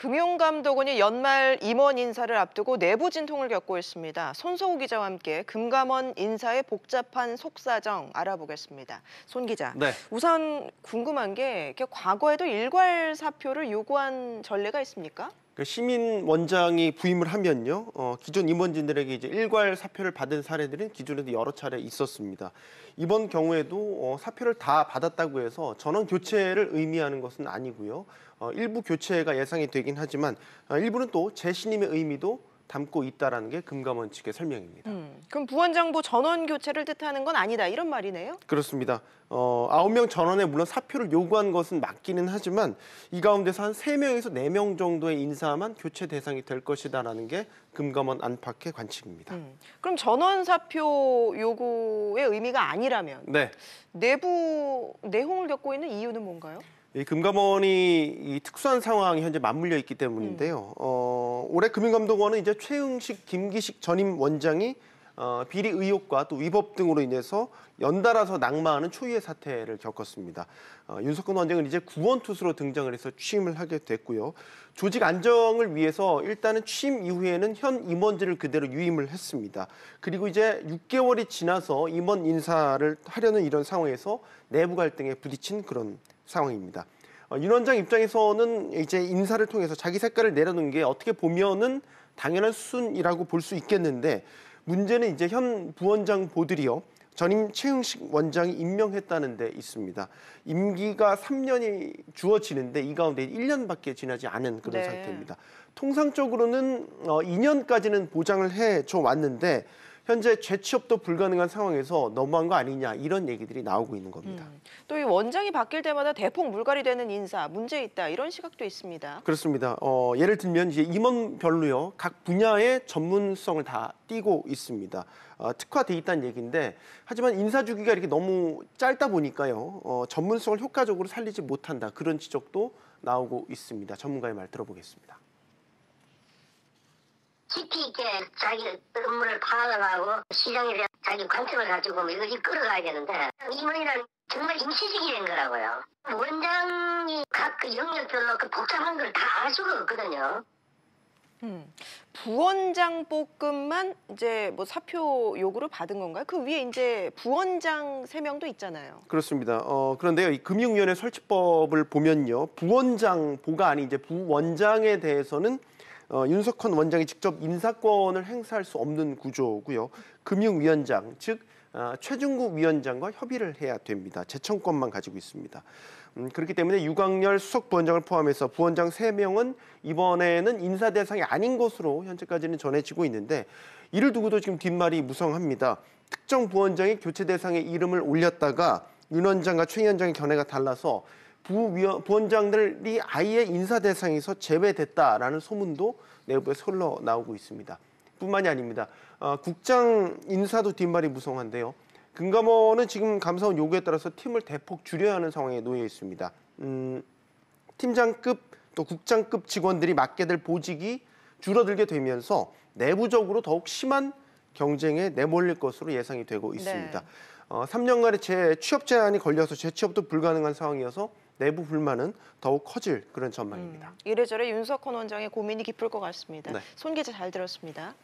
금융감독원이 연말 임원 인사를 앞두고 내부 진통을 겪고 있습니다. 손소우 기자와 함께 금감원 인사의 복잡한 속사정 알아보겠습니다. 손 기자, 네. 우선 궁금한 게 과거에도 일괄 사표를 요구한 전례가 있습니까? 그 시민 원장이 부임을 하면요, 어, 기존 임원진들에게 이제 일괄 사표를 받은 사례들은 기존에도 여러 차례 있었습니다. 이번 경우에도 어, 사표를 다 받았다고 해서 전원 교체를 의미하는 것은 아니고요. 어, 일부 교체가 예상이 되긴 하지만 어, 일부는 또 재신임의 의미도 담고 있다라는 게 금감원 측의 설명입니다. 음, 그럼 부원장부 전원 교체를 뜻하는 건 아니다 이런 말이네요? 그렇습니다. 어, 9명 전원에 물론 사표를 요구한 것은 맞기는 하지만 이 가운데서 한 3명에서 4명 정도의 인사만 교체 대상이 될 것이다라는 게 금감원 안팎의 관측입니다. 음, 그럼 전원 사표 요구의 의미가 아니라면 네. 내부 내홍을 겪고 있는 이유는 뭔가요? 이 금감원이 이 특수한 상황이 현재 맞물려 있기 때문인데요. 어, 올해 금융감독원은 이제 최응식, 김기식 전임 원장이 어, 비리 의혹과 또 위법 등으로 인해서 연달아서 낙마하는 초유의 사태를 겪었습니다. 어, 윤석근 원장은 이제 구원 투수로 등장을 해서 취임을 하게 됐고요. 조직 안정을 위해서 일단은 취임 이후에는 현 임원들을 그대로 유임을 했습니다. 그리고 이제 6개월이 지나서 임원 인사를 하려는 이런 상황에서 내부 갈등에 부딪힌 그런 상황입니다. 어, 윤 원장 입장에서는 이제 인사를 통해서 자기 색깔을 내려놓은 게 어떻게 보면은 당연한 수순이라고 볼 수 있겠는데 문제는 이제 현 부원장 보들이요. 전임 최흥식 원장이 임명했다는 데 있습니다. 임기가 3년이 주어지는데 이 가운데 1년밖에 지나지 않은 그런 네. 상태입니다. 통상적으로는 어, 2년까지는 보장을 해줘 왔는데 현재 재취업도 불가능한 상황에서 너무한 거 아니냐 이런 얘기들이 나오고 있는 겁니다. 음, 또이 원장이 바뀔 때마다 대폭 물갈이 되는 인사 문제 있다 이런 시각도 있습니다. 그렇습니다. 어, 예를 들면 이제 임원별로요 각 분야의 전문성을 다 띄고 있습니다. 어, 특화돼 있다는 얘기인데 하지만 인사 주기가 이렇게 너무 짧다 보니까요 어, 전문성을 효과적으로 살리지 못한다 그런 지적도 나오고 있습니다. 전문가의 말 들어보겠습니다. 깊이 있게 자기 업무를 파악을 하고 시장에 대한 자기 관점을 가지고 뭐 이걸 이끌어가야 되는데 임원이란 정말 임시직이 된 거라고요. 원장이 각 그 영역별로 그 복잡한 걸 다 알 수가 없거든요. 음, 부원장복급만 이제 뭐 사표 요구를 받은 건가요? 그 위에 이제 부원장 세 명도 있잖아요. 그렇습니다. 어, 그런데요, 이 금융위원회 설치법을 보면요, 부원장 보가 아닌 이제 부원장에 대해서는 어, 윤석헌 원장이 직접 인사권을 행사할 수 없는 구조고요. 금융위원장, 즉 아, 최중구 위원장과 협의를 해야 됩니다. 제청권만 가지고 있습니다. 음, 그렇기 때문에 유광열 수석 부원장을 포함해서 부원장 세명은 이번에는 인사 대상이 아닌 것으로 현재까지는 전해지고 있는데 이를 두고도 지금 뒷말이 무성합니다. 특정 부원장이 교체 대상에 이름을 올렸다가 윤 원장과 최 위원장의 견해가 달라서 부위원, 부원장들이 아예 인사 대상에서 제외됐다라는 소문도 내부에서 흘러나오고 있습니다. 뿐만이 아닙니다. 어, 국장 인사도 뒷말이 무성한데요. 금감원은 지금 감사원 요구에 따라서 팀을 대폭 줄여야 하는 상황에 놓여 있습니다. 음, 팀장급 또 국장급 직원들이 맡게 될 보직이 줄어들게 되면서 내부적으로 더욱 심한 경쟁에 내몰릴 것으로 예상이 되고 있습니다. 네. 어, 3년간의 재 취업 제한이 걸려서 재취업도 불가능한 상황이어서 내부 불만은 더욱 커질 그런 전망입니다. 음, 이래저래 윤석헌 원장의 고민이 깊을 것 같습니다. 네. 손 기자 잘 들었습니다.